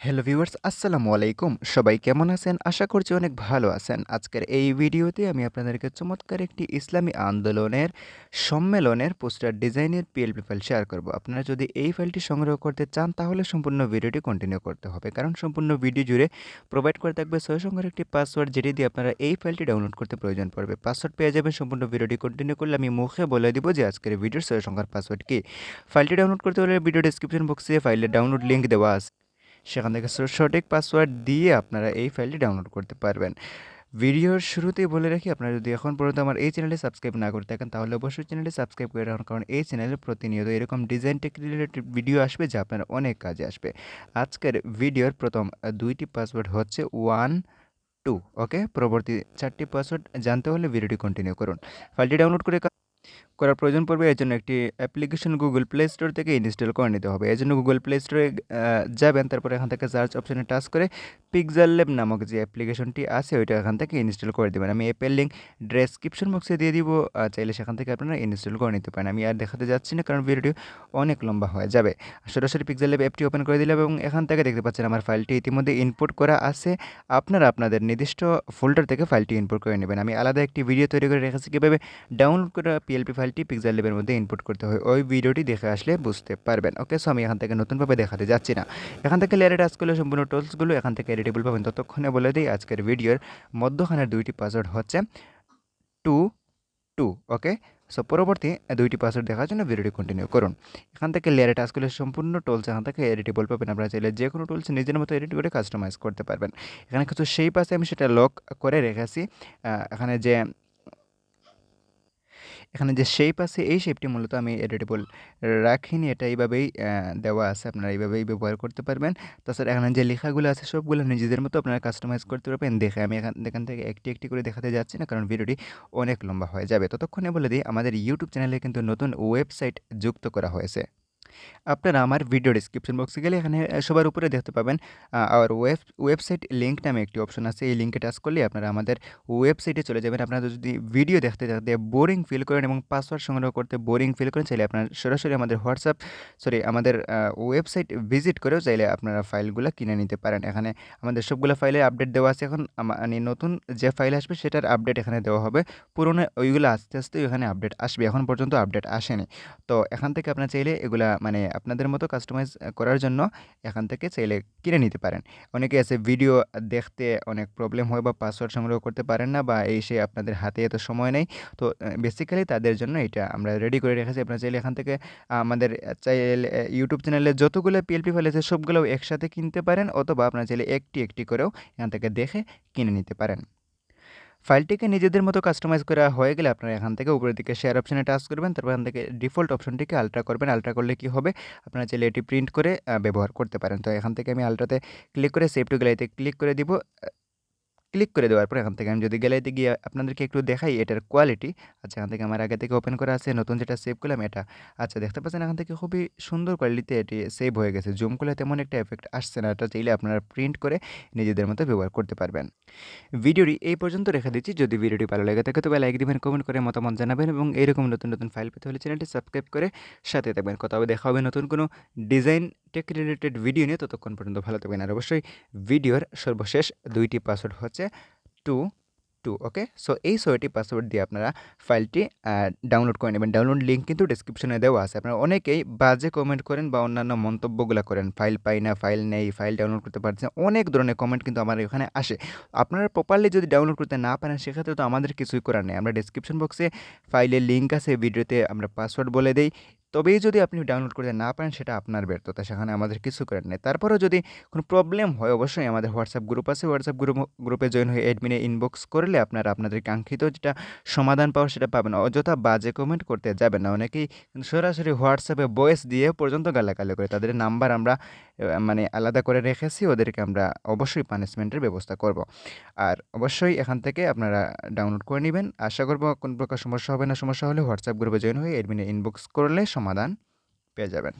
Hello viewers আসসালামু আলাইকুম। সবাই কেমন আছেন? আশা করছি অনেক ভালো আছেন। আজকের এই ভিডিওতে আমি আপনাদেরকে চমৎকার একটি ইসলামী আন্দোলনের সম্মেলনের পোস্টার ডিজাইনের পিএলপি ফাইল শেয়ার করব। আপনারা যদি এই ফাইলটি সংগ্রহ করতে চান, তাহলে সম্পূর্ণ ভিডিওটি কন্টিনিউ করতে হবে। কারণ সম্পূর্ণ ভিডিও জুড়ে প্রোভাইড করে থাকবে ছয় সংখ্যার একটি পাসওয়ার্ড যেটি দিয়ে আপনারা এই ফাইলটি ডাউনলোড করতে প্রয়োজন পড়বে। পাসওয়ার্ড পেয়ে যাবেন সম্পূর্ণ ভিডিওটি কন্টিনিউ করলে আমি মুখে বলে দিব যে আজকের ভিডিওর ছয় সংখ্যার পাসওয়ার্ড কি। ফাইলটি ডাউনলোড করতে হলে ভিডিও ডিসক্রিপশন বক্সে ফাইলের ডাউনলোড লিঙ্ক দেওয়া আছে। সেখান থেকে সঠিক পাসওয়ার্ড দিয়ে আপনারা এই ফাইলটি ডাউনলোড করতে পারবেন। ভিডিওর শুরুতেই বলে রাখি, আপনারা যদি এখন পর্যন্ত আমার এই চ্যানেলে সাবস্ক্রাইব না করে থাকেন, তাহলে অবশ্যই চ্যানেলটি সাবস্ক্রাইব করে রাখুন, কারণ এই চ্যানেলে প্রতিনিয়ত এরকম ডিজাইন টেক রিলেটেড ভিডিও আসবে যা আপনার অনেক কাজে আসবে। আজকের ভিডিওর প্রথম দুইটি পাসওয়ার্ড হচ্ছে ওয়ান টু ওকে পরবর্তী চারটি পাসওয়ার্ড জানতে হলে ভিডিওটি কন্টিনিউ করুন। ফাইলটি ডাউনলোড করে করার প্রয়োজন পড়বে, এর জন্য একটি অ্যাপ্লিকেশন গুগল প্লে স্টোর থেকে ইনস্টল করে নিতে হবে। এর জন্য গুগল প্লে স্টোরে যাবেন, তারপরে এখান থেকে সার্চ অপশানে টাচ করে পিকজাল ল্যাব নামক যে অ্যাপ্লিকেশনটি আছে, ওইটা এখান থেকে ইনস্টল করে দেবেন। আমি অ্যাপের লিঙ্ক ডেসক্রিপশন বক্সে দিয়ে দিব চাইলে সেখান থেকে আপনারা ইনস্টল করে নিতে পারেন। আমি আর দেখাতে যাচ্ছি না, কারণ ভিডিওটি অনেক লম্বা হয়ে যাবে। সরাসরি পিকজাল ল্যাব অ্যাপটি ওপেন করে দিলাম এবং এখান থেকে দেখতে পাচ্ছেন আমার ফাইলটি ইতিমধ্যে ইনপুট করা আছে। আপনারা আপনাদের নির্দিষ্ট ফোল্ডার থেকে ফাইলটি ইনপুট করে নেবেন। আমি আলাদা একটি ভিডিও তৈরি করে রেখেছি। কীভাবে ডাউনলোড করা পিএলপি ফাইলটি পিক্সেল লেভের মধ্যে ইনপুট করতে হয়। ওই ভিডিওটি দেখে আসলে বুঝতে পারবেন। ওকে সো আমি এখান থেকে নতুনভাবে দেখাতে যাচ্ছি না। এখান থেকে লেয়ারে টাচ করলে সম্পূর্ণ টুলসগুলো এখান থেকে এডিটেবল পাবেন। ততক্ষণে বলে দিই, আজকের ভিডিওর মধ্যখানের দুইটি পাসওয়ার্ড হচ্ছে টু টু ওকে সো পরবর্তী দুইটি পাসওয়ার্ড দেখার জন্য ভিডিওটি কন্টিনিউ করুন। এখান থেকে লেয়ারে টাচ করলে সম্পূর্ণ টুলস এখান থেকে এডিটেবল পাবেন। আপনারা চাইলে যে কোনো টুলস নিজের মতো এডিট করে কাস্টমাইজ করতে পারবেন। এখানে কিছু সেই পাশে আমি সেটা লক করে রেখেছি। এখানে যে এখানে যে শেপ আছে, এই শেপটি মূলত আমি এডিটেবল রাখিনি। এটা এইভাবেই দেওয়া আছে। আপনারা এইভাবেই ব্যবহার করতে পারবেন। তাছাড়া এখানে যে লেখাগুলো আছে, সবগুলো নিজেদের মতো আপনারা কাস্টমাইজ করতে পারবেন। দেখে আমি এখান এখান থেকে একটি একটি করে দেখাতে যাচ্ছি না, কারণ ভিডিওটি অনেক লম্বা হয়ে যাবে। ততক্ষণে বলে দিই, আমাদের ইউটিউব চ্যানেলে কিন্তু নতুন ওয়েবসাইট যুক্ত করা হয়েছে। আপনারা আমার ভিডিও ডিসক্রিপশন বক্সে গেলে এখানে সবার উপরে দেখতে পাবেন আর ওয়েব ওয়েবসাইট লিঙ্ক নামে একটি অপশন আছে। এই লিঙ্কে টাচ করলে আপনারা আমাদের ওয়েবসাইটে চলে যাবেন। আপনারা যদি ভিডিও দেখতে দেখতে বোরিং ফিল করেন এবং পাসওয়ার্ড সংগ্রহ করতে বোরিং ফিল করেন, চাইলে আপনারা সরাসরি আমাদের হোয়াটসঅ্যাপ সরি আমাদের ওয়েবসাইট ভিজিট করেও চাইলে আপনারা ফাইলগুলো কিনে নিতে পারেন। এখানে আমাদের সবগুলো ফাইলে আপডেট দেওয়া আছে। এখন মানে নতুন যে ফাইল আসবে, সেটার আপডেট এখানে দেওয়া হবে। পুরনো ওইগুলো আস্তে আস্তে এখানে আপডেট আসবে। এখন পর্যন্ত আপডেট আসেনি। তো এখান থেকে আপনারা চাইলে এগুলা মানে আপনাদের মতো কাস্টমাইজ করার জন্য এখান থেকে চাইলে কিনে নিতে পারেন। অনেকে আছে ভিডিও দেখতে অনেক প্রবলেম হয় বা পাসওয়ার্ড সংগ্রহ করতে পারেন না বা এই সে আপনাদের হাতে এত সময় নেই। তো বেসিক্যালি তাদের জন্য এটা আমরা রেডি করে রেখেছি। আপনারা চাইলে এখান থেকে আমাদের চাইলে ইউটিউব চ্যানেলে যতগুলো পিএলপি ফাইল আছে সবগুলো একসাথে কিনতে পারেন অথবা আপনারা চাইলে একটি একটি করেও এখান থেকে দেখে কিনে নিতে পারেন। ফাইলটিকে নিজেদের মতো কাস্টমাইজ করা হয়ে গেলে আপনারা এখান থেকে উপরের দিকে শেয়ার অপশানে টাচ করবেন, তারপর এখান থেকে ডিফল্ট অপশনটিকে আলট্রা করবেন। আলট্রা করলে কি হবে? আপনারা চাইলে এটি প্রিন্ট করে ব্যবহার করতে পারেন। তো এখান থেকে আমি আলট্রাতে ক্লিক করে সেভ টু গ্যালারিতে ক্লিক করে দিব। ক্লিক করে দেওয়ার পর এখান থেকে আমি যদি গ্যালারিতে গিয়ে আপনাদেরকে একটু দেখাই এটার কোয়ালিটি আচ্ছা এখান থেকে আমার আগে থেকে ওপেন করা আছে, নতুন যেটা সেভ করলাম এটা। আচ্ছা দেখতে পাচ্ছেন এখান থেকে খুবই সুন্দর কোয়ালিটিতে এটি সেভ হয়ে গেছে। জুম করলে তেমন একটা এফেক্ট আসছে না, এটা চাইলে আপনারা প্রিন্ট করে নিজেদের মতো ব্যবহার করতে পারবেন। ভিডিওটি এই পর্যন্ত রেখে দিচ্ছি। যদি ভিডিওটি ভালো লাগে থাকে, তবে লাইক দিবেন কমেন্ট করে মতামত জানাবেন এবং এরকম নতুন নতুন ফাইল পেতে হলে চ্যানেলটি সাবস্ক্রাইব করে সাথে থাকবেন। কথা হবে দেখা হবে নতুন কোনো ডিজাইন টেক রিলেটেড ভিডিও নিয়ে ততক্ষণ পর্যন্ত ভালো থাকবেন। আর অবশ্যই ভিডিওর সর্বশেষ দুইটি পাসওয়ার্ড হচ্ছে টু টু ওকে সো এই ছয়টি পাসওয়ার্ড দিয়ে আপনারা ফাইলটি ডাউনলোড করে নেবেন। ডাউনলোড লিঙ্ক কিন্তু ডিসক্রিপশনে দেওয়া আছে। আপনারা অনেকেই বাজে কমেন্ট করেন বা অন্যান্য মন্তব্যগুলো করেন। ফাইল পাই না ফাইল নেই ফাইল ডাউনলোড করতে পারছেন অনেক ধরনের কমেন্ট কিন্তু আমার এখানে আসে। আপনারা প্রপারলি যদি ডাউনলোড করতে না পারেন, সেক্ষেত্রে তো আমাদের কিছুই করার নেই। আমরা ডিসক্রিপশন বক্সে ফাইলের লিঙ্ক আছে ভিডিওতে আমরা পাসওয়ার্ড বলে দেই। তবেই যদি আপনি ডাউনলোড করতে না পারেন, সেটা আপনার ব্যর্থতা। সেখানে আমাদের কিছু করার নেই। তারপরেও যদি কোনো প্রবলেম হয়, অবশ্যই আমাদের হোয়াটসঅ্যাপ গ্রুপ আছে। হোয়াটসঅ্যাপ গ্রুপ গ্রুপে জয়েন হয়ে অ্যাডমিনে ইনবক্স করলে আপনারা আপনাদের কাঙ্ক্ষিত যেটা সমাধান পাওয়ার, সেটা পাবেন। অযথা বাজে কমেন্ট করতে যাবেন না। অনেকেই সরাসরি হোয়াটসঅ্যাপে ভয়েস দিয়ে পর্যন্ত গালাগালি করে। তাদের নাম্বার আমরা মানে আলাদা করে রেখেছি। ওদেরকে আমরা অবশ্যই পানিশমেন্টের ব্যবস্থা করব। আর অবশ্যই এখান থেকে আপনারা ডাউনলোড করে নেবেন। আশা করব কোন প্রকার সমস্যা হবে না। সমস্যা হলে হোয়াটসঅ্যাপ গ্রুপে জয়েন হয়ে অ্যাডমিনে ইনবক্স করলে সমাধান পেয়ে যাবেন।